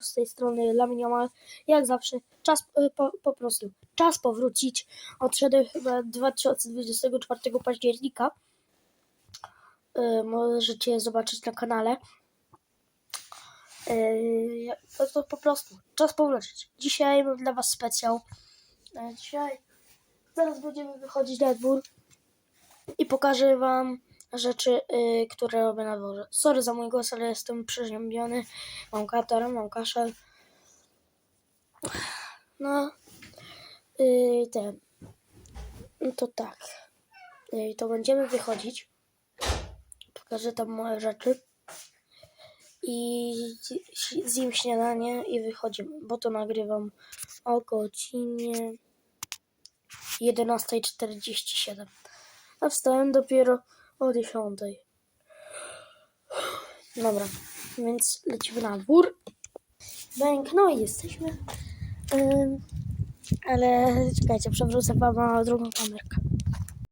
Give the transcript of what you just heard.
z tej strony Laminiomal. Jak zawsze, czas y, po, po prostu, czas powrócić. Odszedłem chyba 2024 października. Y, Możecie zobaczyć na kanale. To, to po prostu, czas powrócić. Dzisiaj mam dla Was specjał. Dzisiaj, zaraz będziemy wychodzić na dwór i pokażę Wam rzeczy, y, które robię na dworze. Sorry za mój głos, ale jestem przeziębiony. Mam katar, mam kaszel. No, y, ten. No to tak. Y, to będziemy wychodzić. Pokażę tam moje rzeczy. I zjem śniadanie i wychodzimy, bo to nagrywam o godzinie 11.47. A wstałem dopiero o 10. Dobra, więc lecimy na dwór. Bęk, no i jesteśmy. Ym, ale czekajcie, przewrócę wam na drugą kamerkę.